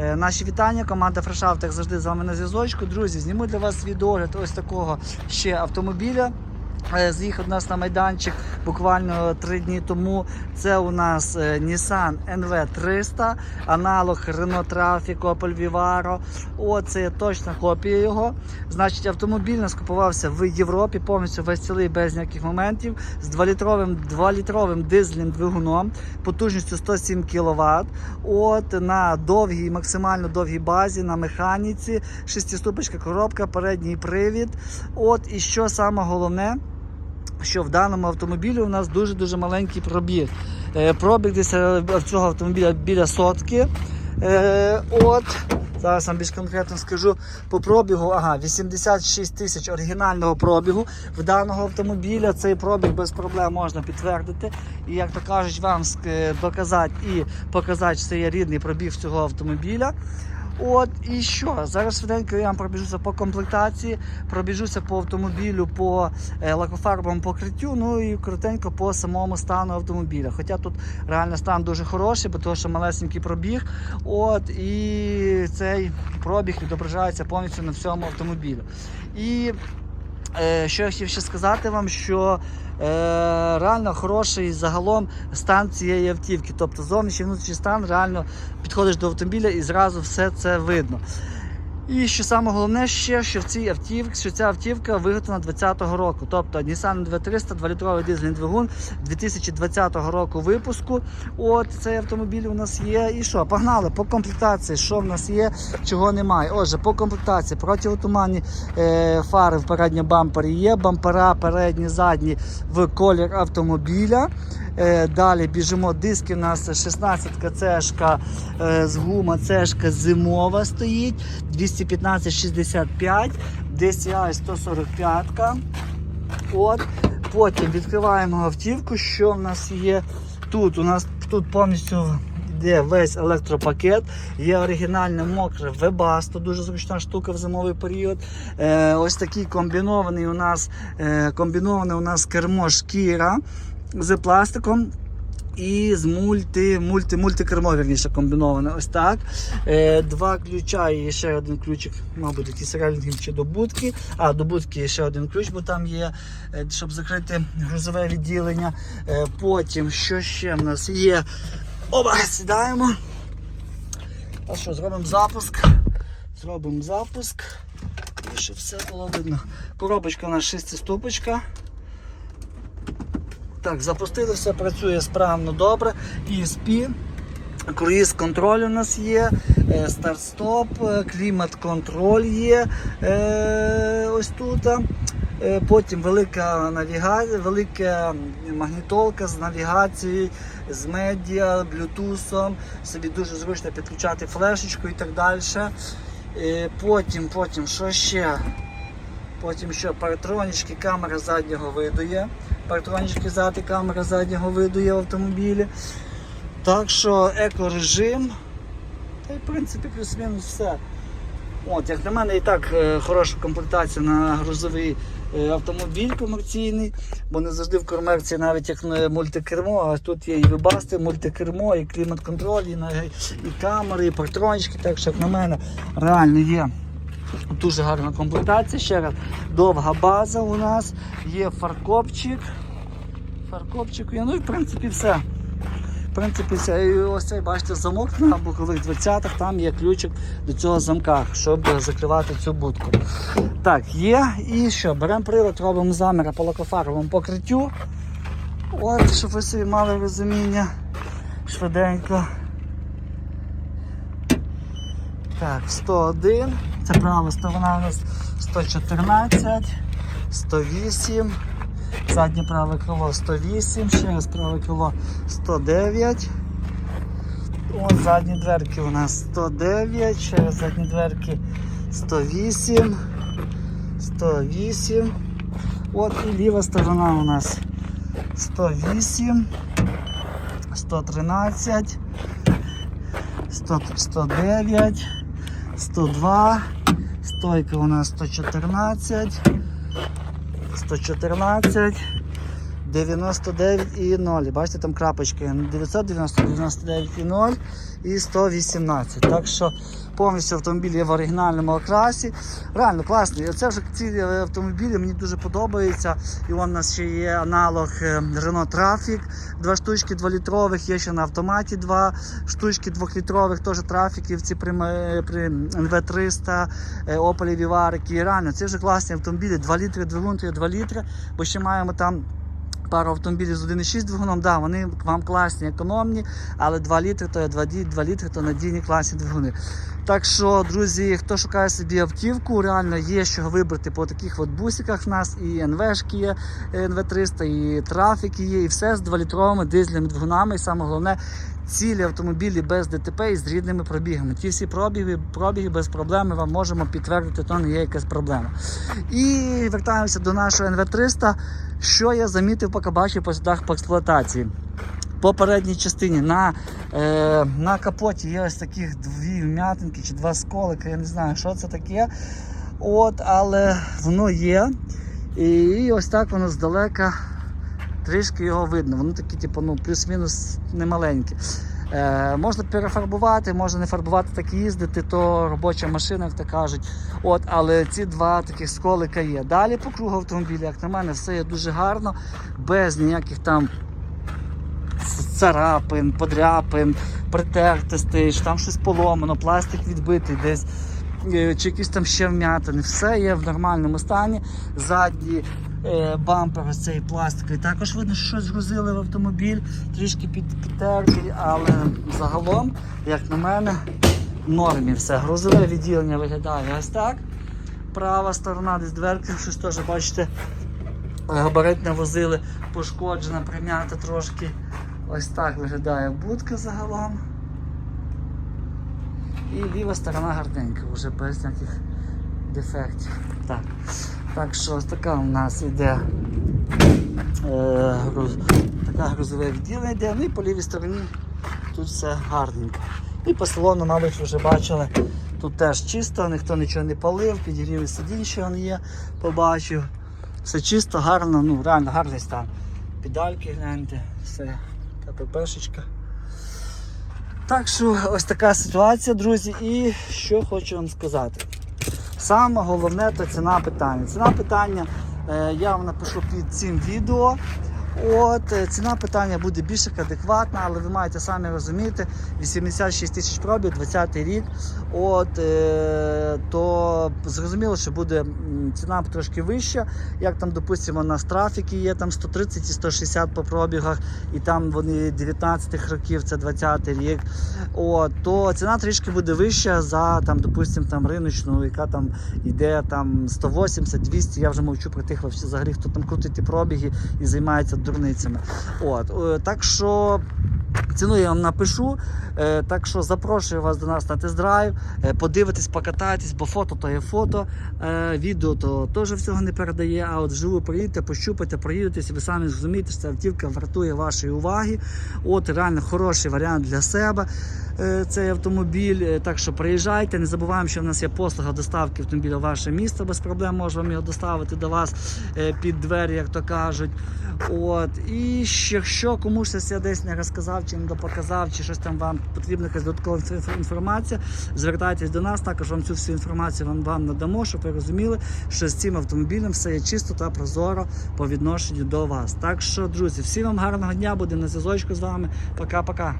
Е, Наші вітання, команда Фрешавт, як завжди з вами на зв'язочку. Друзі, зніму для вас відогляд ось такого ще автомобіля. Е, З'їхав нас на майданчик буквально три дні тому. Це у нас е, Nissan NV300, аналог Renault Trafic, Opel Vivaro. О, це є точна копія його. Значить, автомобіль нас купувався в Європі, повністю весь цілий без ніяких моментів, з 2-літровим 2-літровим дизельним двигуном, потужністю 107 кВт. От на довгій, максимально довгій базі, на механіці, шестиступочка коробка, передній привід. От і що саме головне що в даному автомобілі у нас дуже-дуже маленький пробіг. Е, Пробіг десь е, в цього автомобіля біля сотки. Е, От, зараз вам більш конкретно скажу по пробігу. Ага, 86 тисяч оригінального пробігу в даного автомобіля. Цей пробіг без проблем можна підтвердити. І як то кажуть, вам доказати і показати, що це є рідний пробіг цього автомобіля. От і що? Зараз швиденько я вам пробіжуся по комплектації, пробіжуся по автомобілю, по е, лакофарбовому покриттю, ну і коротенько по самому стану автомобіля. Хоча тут реально стан дуже хороший, бо того, що малесенький пробіг. От і цей пробіг відображається повністю на всьому автомобілі. І що я хотів ще сказати вам, що е, реально хороший загалом стан цієї автівки. Тобто зовнішній внутрішній стан реально підходиш до автомобіля і зразу все це видно. І що саме головне ще, що в цій автівці, що ця автівка виготовлена 2020 року. Тобто Nissan NV300, 2-літровий дизельний двигун 2020 року випуску. От цей автомобіль у нас є. І що? Погнали по комплектації, що в нас є, чого немає. Отже, по комплектації противотуманні е, фари в передньому бампері є, бампера передні, задні в колір автомобіля. Е, Далі біжимо. Диски у нас 16 цешка е, з гума, цешка зимова стоїть. 215-65, DCI 145. От. Потім відкриваємо автівку. Що в нас є тут? У нас тут повністю йде весь електропакет. Є оригінальне мокре Webasto, дуже зручна штука в зимовий період. Е, ось такий комбінований у нас е, комбіноване у нас кермо шкіра з пластиком. І з мульти, мульти, мультикермо, вірніше, комбіноване. Ось так. Е, два ключа і ще один ключик, мабуть, якісь релінги чи до будки. А, до будки ще один ключ, бо там є, е, щоб закрити грузове відділення. Е, потім, що ще в нас є? Оба, сідаємо. А що, зробимо запуск. Зробимо запуск. І щоб все було видно. Коробочка у нас шестиступочка. Так, запустили, все працює справно добре. ESP, круїз контроль у нас є, е, старт-стоп, е, клімат-контроль є е, ось тут. Потім велика навігація, велика магнітолка з навігацією, з медіа, блютусом. Собі дуже зручно підключати флешечку і так далі. Потім, потім, що ще? Потім що паратронічки, камера заднього виду є. Паратронічки ззади, камера заднього виду є в автомобілі. Так що екорежим. Та й в принципі плюс-мінус все. От, як на мене, і так е, хороша комплектація на грузовий е, автомобіль комерційний, бо не завжди в комерції навіть як на мультикермо, а тут є і вибасти, мультикермо, і клімат-контроль, і, і камери, і партрончики. Так що, як на мене, реально є Дуже гарна комплектація. Ще раз довга база у нас, є фаркопчик. Фаркопчик є. Ну і в принципі все. В принципі, це і ось цей, бачите, замок на бокових 20-х, там є ключик до цього замка, щоб закривати цю будку. Так, є. І що? Беремо прилад, робимо заміри по лакофаровому покриттю. От, щоб ви собі мали розуміння швиденько. Так, 101. Це права сторона у нас 114, 108, заднє праве крило 108, ще раз праве крило 109. От задні дверки у нас 109, ще раз задні дверки 108, 108. От і ліва сторона у нас 108, 113, 100, 109. 102, стойка у нас 114, 114, 99 і 0. Бачите, там крапочки 990, 99 і 0. і 118. Так що повністю автомобіль є в оригінальному окрасі. Реально класний. Це вже ці е, автомобілі мені дуже подобаються. І у нас ще є аналог е, Renault Traffic, два штучки 2-літрових, є ще на автоматі два штучки 2-літрових, теж трафіківці при, м- при NV300, е, Opel Vivaric. Реально, це вже класні автомобілі, 2 літри, двигун, 2 літри, бо ще маємо там. Пару автомобілів з 1,6 двигуном, да, вони вам класні, економні, але 2 літри то є 2, 2 літри то надійні класні двигуни. Так що, друзі, хто шукає собі автівку, реально є що вибрати по таких от бусиках в нас. І НВшки є, НВ300, і трафіки є, і все з 2-літровими дизельними двигунами. І саме головне, цілі автомобілі без ДТП і з рідними пробігами. Ті всі пробіги, пробіги без проблем ми вам можемо підтвердити, то не є якась проблема. І вертаємося до нашого НВ300. Що я замітив, поки бачив по слідах по експлуатації. По передній частині на, е, на капоті є ось таких дві вм'ятинки чи два сколика, я не знаю, що це таке. От, але воно є. І ось так воно здалека трішки його видно. Воно такі, типу, ну, плюс-мінус немаленькі. Е, можна перефарбувати, можна не фарбувати, так і їздити, то робоча машина, як то кажуть. От, але ці два таких сколика є. Далі по кругу автомобіля, як на мене, все є дуже гарно, без ніяких там царапин, подряпин, притертостей, там щось поломано, пластик відбитий десь. е, Чи якісь там ще вм'ятини, все є в нормальному стані. Задній е, бампер, ось цей пластиковий. Також видно, що щось грузили в автомобіль, трішки під, підтертий, але загалом, як на мене, в нормі все. Грузове відділення виглядає ось так. Права сторона, десь дверки, щось теж бачите, габарит не возили, пошкоджена, прим'ята трошки. Ось так виглядає будка загалом. І ліва сторона гарненька, вже без ніяких дефектів. Так, так що ось така у нас йде е, груз, така грузове відділення йде. Ну і по лівій стороні тут все гарненько. І по салону, мабуть, вже бачили. Тут теж чисто, ніхто нічого не палив, підігрів сидінь, що він є, побачив. Все чисто, гарно, ну реально гарний стан. Педальки гляньте, все, КППшечка. Так що ось така ситуація, друзі, і що хочу вам сказати. Саме головне то ціна питання. Ціна питання е, я вам напишу під цим відео. От, е, ціна питання буде більш як адекватна, але ви маєте самі розуміти, 86 тисяч пробів, 20 рік. От, е, то зрозуміло, що буде ціна трошки вища. Як там, допустимо, у нас трафіки є там 130 і 160 по пробігах, і там вони 19 років, це 20 рік. От, то ціна трішки буде вища за там, допустимо, там риночну, яка там йде там 180-200. Я вже мовчу про тих взагалі, хто там крутить пробіги і займається дурницями. От, е, так що. Ціну я вам напишу, Е, так що запрошую вас до нас на тест-драйв, е, подивитись, покатайтесь, бо фото то є фото, е, відео то теж всього не передає. А от вживу приїдете, пощупайте, проїдетесь, ви самі зрозумієте, що ця автівка вартує вашої уваги. От реально хороший варіант для себе. Цей автомобіль. Так що приїжджайте. Не забуваємо, що в нас є послуга доставки автомобіля в ваше місто. Без проблем можемо його доставити до вас під двері, як то кажуть. От і якщо комусь я десь не розказав чи не допоказав, чи щось там вам потрібна якась додаткова інформація, звертайтесь до нас. Також вам цю всю інформацію вам, вам надамо, щоб ви розуміли, що з цим автомобілем все є чисто та прозоро по відношенню до вас. Так що, друзі, всім вам гарного дня, будемо на зв'язочку з вами. Пока-пока.